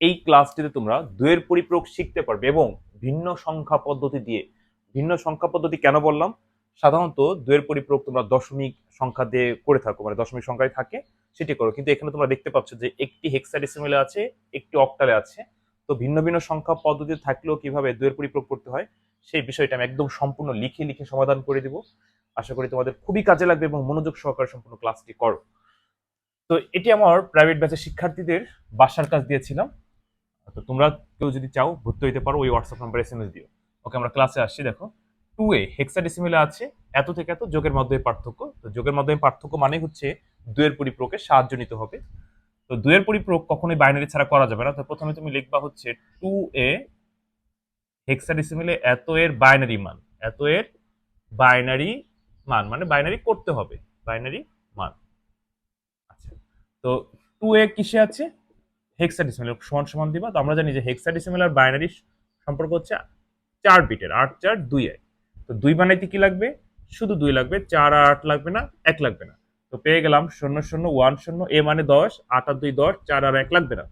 এই ক্লাসটিতে তোমরা দুয়ের পরিপ্রয়োগ শিখতে পারবে এবং ভিন্ন সংখ্যা পদ্ধতি দিয়ে, ভিন্ন সংখ্যা পদ্ধতি কেন বললাম? সাধারণত দুয়ের পরিপ্রয়োগ তোমরা দশমিক সংখ্যা দিয়ে করে থাকো মানে দশমিক সংখ্যায় থাকে, সেটি করো। কিন্তু এখানে তোমরা দেখতে পাচ্ছ যে একটি হেক্সাডেসিমেলে আছে, একটি অক্টালে আছে। তো ভিন্ন ভিন্ন সংখ্যা পদ্ধতি থাকলেও কীভাবে দুয়ের পরিপ্রয়োগ করতে হয়, সেই বিষয়টা আমি একদম সম্পূর্ণ লিখে লিখে সমাধান করে দিব। আশা করি তোমাদের খুবই কাজে লাগবে এবং মনোযোগ সহকারে সম্পূর্ণ ক্লাসটি করো। তো এটি আমার প্রাইভেট ব্যাচের শিক্ষার্থীদের বাসার কাজ দিয়েছিলাম। তো তোমরা কেউ যদি চাও, ভর্তি হইতে পারো, ওই WhatsApp number S M S দিও। ওকে আমরা ক্লাসে আসছি, দেখো। টু এ হেক্সা হেক্সাডেসিমেলে আছে, এত থেকে এত যোগের মাধ্যমে পার্থক্য। তো যোগের মাধ্যমে পার্থক্য মানে হচ্ছে দুয়ের পরিপ্রকে সাহায্য নিতে হবে। তো দুয়ের পরিপ্রক কখনোই বাইনারি ছাড়া করা যাবে না। তো প্রথমে তুমি লিখবা হচ্ছে টু এ হেক্সা হেক্সাডেসিমেলে এত এর বাইনারি মান। এত এর বাইনারি মান মানে বাইনারি করতে হবে। বাইনারি মান। আচ্ছা তো টু এ কিসে আছে? হেক্সাডেসিমেল সমান সমান দিবা। তো আমরা জানি যে হেক্সাডেসিমেল আর বাইনারি সম্পর্ক হচ্ছে চার বিটের, আট, চার, দুই, এক। তো দুই বানাইতে কি লাগবে? শুধু দুই লাগবে, চার আর আট লাগবে না, এক লাগবে না। তো পেয়ে গেলাম শূন্য শূন্য, ওয়ান, শূন্য, এ মানে দশ, আট আর দুই দশ, চার আর এক লাগবে না।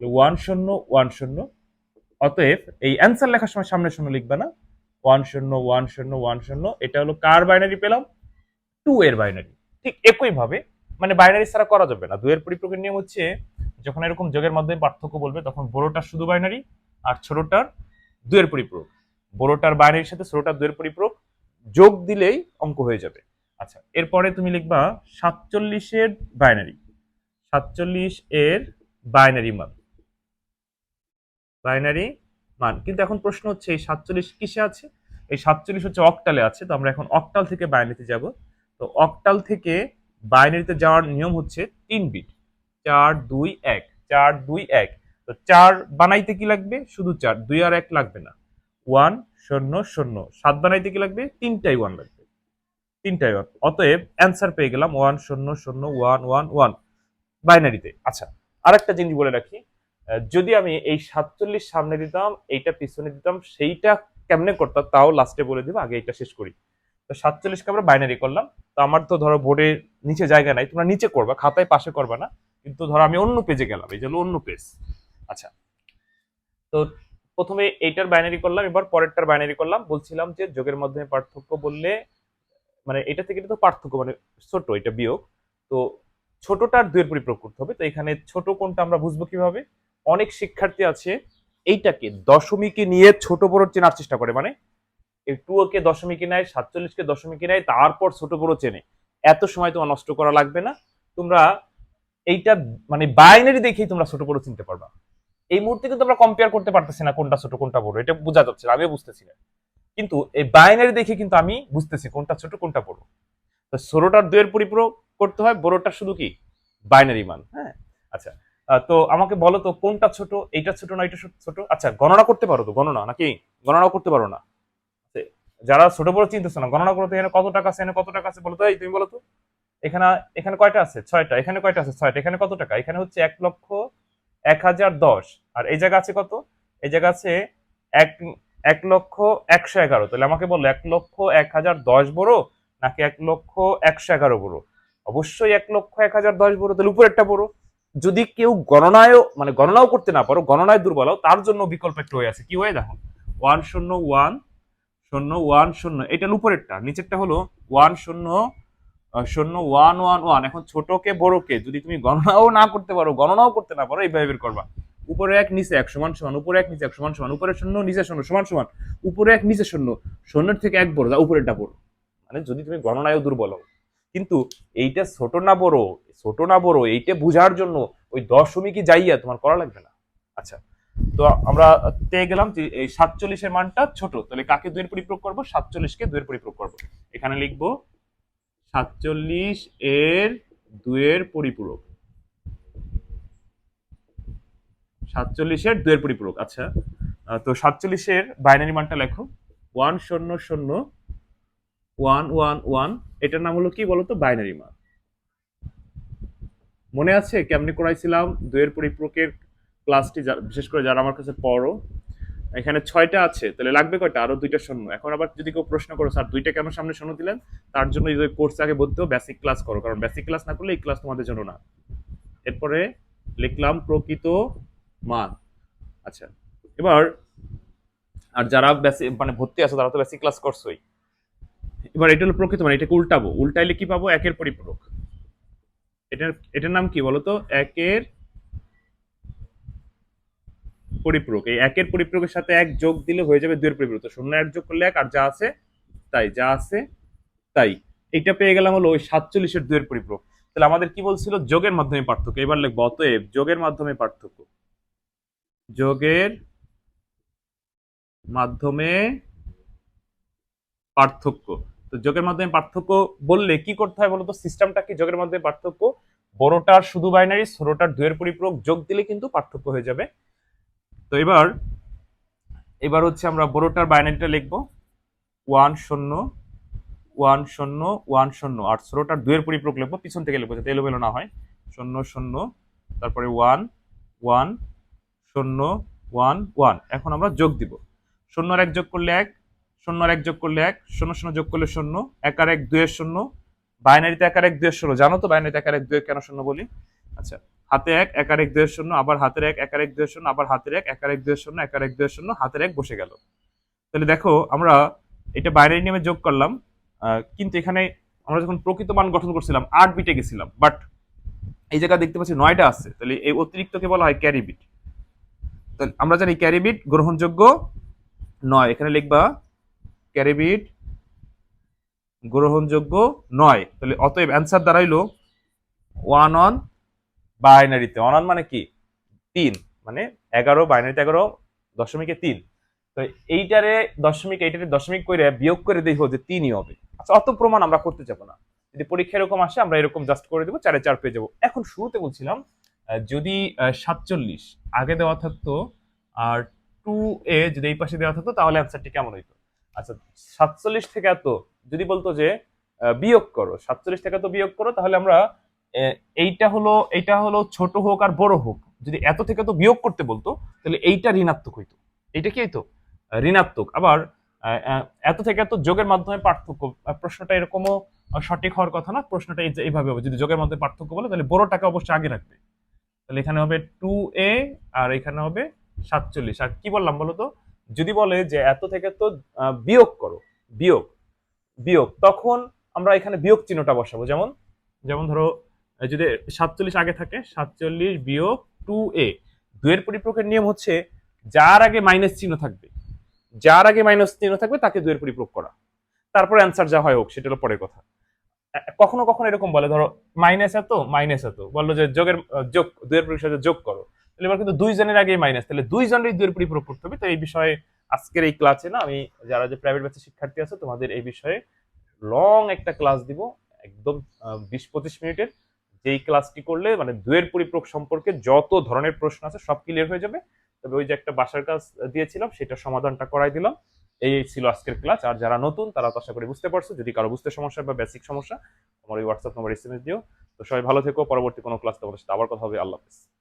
ওয়ান, শূন্য ওয়ান, শূন্য। অতএব এই অ্যান্সার লেখার সময় সামনে শূন্য লিখবে না। ওয়ান, শূন্য ওয়ান শূন্য ওয়ান, শূন্য, এটা হলো কার বাইনারি পেলাম? টু এর বাইনারি ঠিক একইভাবে মানে বাইনারি ছাড়া করা যাবে না। দুয়ের পরিপ্রকের নিয়ম হচ্ছে যখন এরকম যোগের মাধ্যমে পার্থক্য বলবে, তখন বড়টার শুধু বাইনারি আর ছোটটার দুয়ের পরিপূরক। বড়টার বাইনারির সাথে ছোটটার দুয়ের পরিপূরক যোগ দিলেই অঙ্ক হয়ে যাবে। আচ্ছা এরপরে তুমি লিখবা সাতচল্লিশের বাইনারি সাতচল্লিশ এর বাইনারি মান। বাইনারি মান। কিন্তু এখন প্রশ্ন হচ্ছে, এই সাতচল্লিশ কিসে আছে? এই সাতচল্লিশ হচ্ছে অকটালে আছে, তো আমরা এখন অকটাল থেকে বাইনারিতে যাব। তো অকটাল থেকে বাইনারিতে যাওয়ার নিয়ম হচ্ছে তিন বিট চার দুই এক, চার দুই এক। তো চার বানাইতে কি লাগবে? শুধু চার, দুই আর এক লাগবে না। ওয়ান, শূন্য শূন্য। সাত বানাইতে কি লাগবে? তিনটাই ওয়ান লাগবে। তিনটাই ওয়ান। অতএব অ্যান্সার পেয়ে গেলাম ওয়ান, শূন্য শূন্য, ওয়ান ওয়ান ওয়ান। বাইনারিতে আচ্ছা আরেকটা জিনিস বলে রাখি। যদি আমি এই সাতচল্লিশ সামনে দিতাম, এইটা পিছনে দিতাম, সেইটা কেমনে করতাম, তাও লাস্টে বলে দিব, আগে এটা শেষ করি। তো সাতচল্লিশকে আমরা বাইনারি করলাম। তো আমার তো ধরো বোর্ডের নিচে জায়গা নাই, তোমরা নিচে করবা, খাতায় পাশে করবা না। কিন্তু ধরো আমি অন্য পেজে গেলাম, এই হলো অন্য পেজ আচ্ছা তো প্রথমে এইটার বাইনারি করলাম, এবার পরেরটার বাইনারি করলাম, বলছিলাম যে যোগের মাধ্যমে পার্থক্য বললে মানে এটা থেকে তো পার্থক্য মানে ছোট এটা বিয়োগ। তো ছোটটার দুয়ের পরিপ্রয়োগ করতে হবে, তো এখানে ছোট কোনটা আমরা বুঝব কীভাবে? অনেক শিক্ষার্থী আছে, এইটাকে দশমিকে নিয়ে ছোট বড় চেনার চেষ্টা করে মানে টুকে দশমিকে নেয়, সাতচল্লিশকে দশমিকে নেয়, তারপর ছোট বড় চেনে। এত সময় তোমার নষ্ট করা লাগবে না। তোমরা এইটা মানে বাইনারি দেখেই তোমরা ছোট বড় চিনতে পারবা। এই মুহূর্তে কিন্তু আমরা কম্পেয়ার করতে পারতেছি না কোনটা ছোট কোনটা বড় এটা বোঝা যাচ্ছে না আমিও বুঝতেছি না। কিন্তু এই বাইনারি দেখে কিন্তু আমি বুঝতেছি কোনটা ছোট কোনটা বড়। তো ষোলোটার দুয়ের পরিপূরক করতে হয় বড়টার শুধু কি? বাইনারি মান হ্যাঁ? আচ্ছা তো আমাকে বলো তো কোনটা ছোট এইটা ছোট না এটা ছোট? আচ্ছা গণনা করতে পারো তো গণনা নাকি? গণনা করতে পারো না। আচ্ছা, যারা ছোট বড় চিনতেছে না গণনা করতে এখানে কত টাকা আছে এখানে কত টাকা আছে বলো তো এই তুমি বলো তো। এখানে এখানে কয়টা আছে? ছয়টা। এখানে কয়টা আছে? ছয়টা। এখানে কত টাকা? এখানে হচ্ছে এক লক্ষ এক হাজার দশ। আর এই জায়গা আছে কত? এই জায়গা আছে এক এক লক্ষ একশো এগারো। তাহলে আমাকে বলল, এক লক্ষ এক হাজার দশ বড় নাকি এক লক্ষ একশো এগারো বড়? অবশ্যই এক লক্ষ এক হাজার দশ বড়, তাহলে উপরেরটা বড়। যদি কেউ গণনায়ও মানে গণনাও করতে না পারো, গণনায় দুর্বল তার জন্য বিকল্প একটা হয়ে আছে। কি হয়ে দেখো? ওয়ান শূন্য ওয়ান শূন্য ওয়ান শূন্য। এটা উপরেরটা। নিচেরটা হলো ওয়ান শূন্য শূন্য, ওয়ান ওয়ান ওয়ান। এখন ছোটকে বড়কে যদি তুমি গণনাও না করতে পারো, গণনাও করতে না পারো, এইভাবে বের করবা। উপরে এক, নিচে এক, সমান সমান। উপরে এক, নিচে এক, সমান সমান। উপরে শূন্য, নিচে শূন্য, সমান সমান। উপরে এক, নিচে শূন্য। শূন্যের থেকে এক বড়, যা উপরেরটা বড়। মানে যদি তুমি গণনায়ও দুর্বল হও। কিন্তু এইটা ছোট না বড়, ছোট না বড়, এইটা বোঝার জন্য ওই দশমিকই যাইয়া তোমার করা লাগবে না। আচ্ছা তো আমরা পেয়ে গেলাম যে এই সাতচল্লিশের মানটা ছোট। তাহলে কাকে দুয়ের পরিপ্রয়োগ করব? সাতচল্লিশকে দুয়ের পরিপ্রয়োগ করব। এখানে লিখব সাতচল্লিশ এর দুয়ের পরিপূরক। সাতচল্লিশের দুয়ের পরিপূরক আচ্ছা। তো সাতচল্লিশের বাইনারি মানটা লেখো। ওয়ান শূন্য শূন্য, ওয়ান ওয়ান ওয়ান, এটার নাম হলো কি বলতো? বাইনারি মান। মনে আছে? কেমনি করাইছিলাম? দুয়ের পরিপূরকের ক্লাসটি বিশেষ করে যারা আমার কাছে পড়ো এখানে ছয়টা আছে, তাহলে লাগবে কয়টা? আরও দুইটা শূন্য। এখন আবার যদি কেউ প্রশ্ন করো, স্যার, দুইটা কেন সামনে শূন্য দিলেন? তার জন্য এই কোর্স আগে বলতে বেসিক ক্লাস করো। কারণ বেসিক ক্লাস না করলে এই ক্লাস তোমাদের জন্য না। এরপরে লিখলাম প্রকৃত মান। আচ্ছা এবার আর যারা বেসিক মানে ভর্তি আছে, তারা তো বেসিক ক্লাস করছোই। এবার এটা হলো প্রকৃত মানে এটাকে উল্টাবো। উল্টাইলে কি পাবো? একের পরিপূরক। এটার এটার নাম কি বলতো? একের পরিপূরক। এই একের পরিপূরকের সাথে এক যোগ দিলে হয়ে যাবে দুইয়ের পরিপূরক। তো শূন্য এক যোগ করলে এক আর যা আছে, তাই, যা আছে, তাই। এটা পেয়ে গেলাম হলো ওই সাতচল্লিশের দুইয়ের পরিপূরক। তাহলে আমাদের কি বলছিল? যোগের মাধ্যমে পার্থক্য। এবার লিখব, অতএব যোগের মাধ্যমে পার্থক্য। যোগের মাধ্যমে পার্থক্য। তো যোগের মাধ্যমে পার্থক্য বললে কি করতে হয় বলতো? সিস্টেমটা কি? যোগের মাধ্যমে পার্থক্য। বড়টার শুধু বাইনারি, ছোটটার দুয়ের পরিপূরক। যোগ দিলে কিন্তু পার্থক্য হয়ে যাবে। তো এবার এবার হচ্ছে আমরা বড়টার বাইনারিটা লিখব। ওয়ান শূন্য ওয়ান শূন্য ওয়ান শূন্য। আর ষোলোটার দুয়ের পরিপূরক লিখব, পিছন থেকে লিখব যাতে এলোমেলো না হয়। শূন্য শূন্য, তারপরে ওয়ান ওয়ান, শূন্য, ওয়ান ওয়ান। এখন আমরা যোগ দিব। শূন্য আর এক যোগ করলে এক, শূন্য আর এক যোগ করলে এক, শূন্য শূন্য যোগ করলে শূন্য, এক আর এক দুয়ের শূন্য। বাইনারিতে এক আর এক দুয়ের শূন্য জানো তো বাইনারিতে এক আর এক দুয়ের কেন শূন্য বলি? আচ্ছা। হাতে এক এক আর এক দুয়ের শূন্য, আবার হাতের এক এক আর এক দুয়ের শূন্য, আবার হাতের এক এক আর এক দুয়ের শূন্য, এক আর এক দুয়ের শূন্য, হাতের এক বসে গেল। তাহলে দেখো, আমরা এটা বাইনারি নিয়মে যোগ করলাম কিন্তু এখানে আমরা যখন প্রকৃত মান গঠন করছিলাম, আট বিটে গেছিলাম বাট এই জায়গা দেখতে পাচ্ছি নয়টা আছে, তাহলে এই অতিরিক্তকে বলা হয় ক্যারি বিট তাহলে আমরা জানি ক্যারি বিট গ্রহণযোগ্য নয়, এখানে লিখবা ক্যারি বিট গ্রহণযোগ্য নয়, তাহলে অতএব অ্যান্সার দাঁড়াইলো ওয়ান অন বাইনারিতে ওয়ান অন মানে কি? তিন মানে এগারো বাইনারিতে এগারো, দশমিকে তিন। তো এইটারে দশমিক এইটারে দশমিক করে বিয়োগ করে দেখব যে তিনই হবে। আচ্ছা অত প্রমাণ আমরা করতে যাব না। যদি পরীক্ষা এরকম আসে, আমরা এরকম জাস্ট করে দেবো, চারে চার পেয়ে যাব। এখন শুরুতে বলছিলাম যদি সাতচল্লিশ, আগে দেওয়া থাকতো, আর টু এ যদি এই পাশে দেওয়া থাকতো, তাহলে অ্যান্সারটি কেমন হইতো? আচ্ছা সাতচল্লিশ থেকে এত, যদি বলতো যে বিয়োগ করো, সাতচল্লিশ থেকে এত বিয়োগ করো, তাহলে আমরা এইটা হলো এইটা হলো ছোট হোক আর বড় হোক। যদি এত থেকে তো বিয়োগ করতে বলতো, তাহলে এইটা ঋণাত্মক হইতো। এইটা কি হইতো? ঋণাত্মক। আবার এত থেকে এত যোগের মাধ্যমে পার্থক্য প্রশ্নটা এরকমও সঠিক হওয়ার কথা না, প্রশ্নটা এইভাবে হবে। যদি যোগের মাধ্যমে পার্থক্য বলে, তাহলে বড়টাকে অবশ্যই আগে রাখবে। তাহলে এখানে হবে টু এ আর এখানে হবে সাতচল্লিশ। আর কি বললাম বলো তো যদি বলে যে এত থেকে তো বিয়োগ করো, বিয়োগ বিয়োগ, তখন আমরা এখানে বিয়োগ চিহ্নটা বসাবো। যেমন যেমন ধরো যদি সাতচল্লিশ আগে থাকে, সাতচল্লিশ বিয়োগ টু এ দুয়ের পরিপ্রকের নিয়ম হচ্ছে যার আগে মাইনাস চিহ্ন থাকবে, যার আগে মাইনাস চিহ্ন থাকবে তাকে দুয়ের পরিপ্রক করা। তারপর অ্যান্সার যা হয় হোক, সেটা হলো পরের কথা। কখনো কখনো এরকম বলে, ধরো মাইনাস এত মাইনাস এত, বলল যে যোগের যোগ দুয়ের পরিপ্রক সাথে যোগ করো। তাহলে এবার কিন্তু দুইজনের আগে মাইনাস তাহলে দুইজনেরই দুয়ের পরিপ্রক করতে হবে। তো এই বিষয়ে আজকের এই ক্লাসে না, আমি যারা যে প্রাইভেট ব্যাচের শিক্ষার্থী আছে, তোমাদের এই বিষয়ে লং একটা ক্লাস দিব, একদম বিশ পঁচিশ মিনিটের। যেই ক্লাসটি করলে মানে দুয়ের পরিপ্রক সম্পর্কে যত ধরনের প্রশ্ন আছে, সব ক্লিয়ার হয়ে যাবে। তবে ওই যে একটা বাসার কাজ দিয়েছিলাম, সেটা সমাধানটা করাই দিলাম। এই ছিল আজকের ক্লাস আর যারা নতুন, তারা তো আশা করি বুঝতে পারছ, যদি কারও বুঝতে সমস্যা বা বেসিক সমস্যা, আমার ওই হোয়াটসঅ্যাপ নম্বর এসএমএস দিও। তো সবাই ভালো থেকো, পরবর্তী কোনো ক্লাস তোমাদের সাথে আবার কথা হবে। আল্লাহ হাফেজ।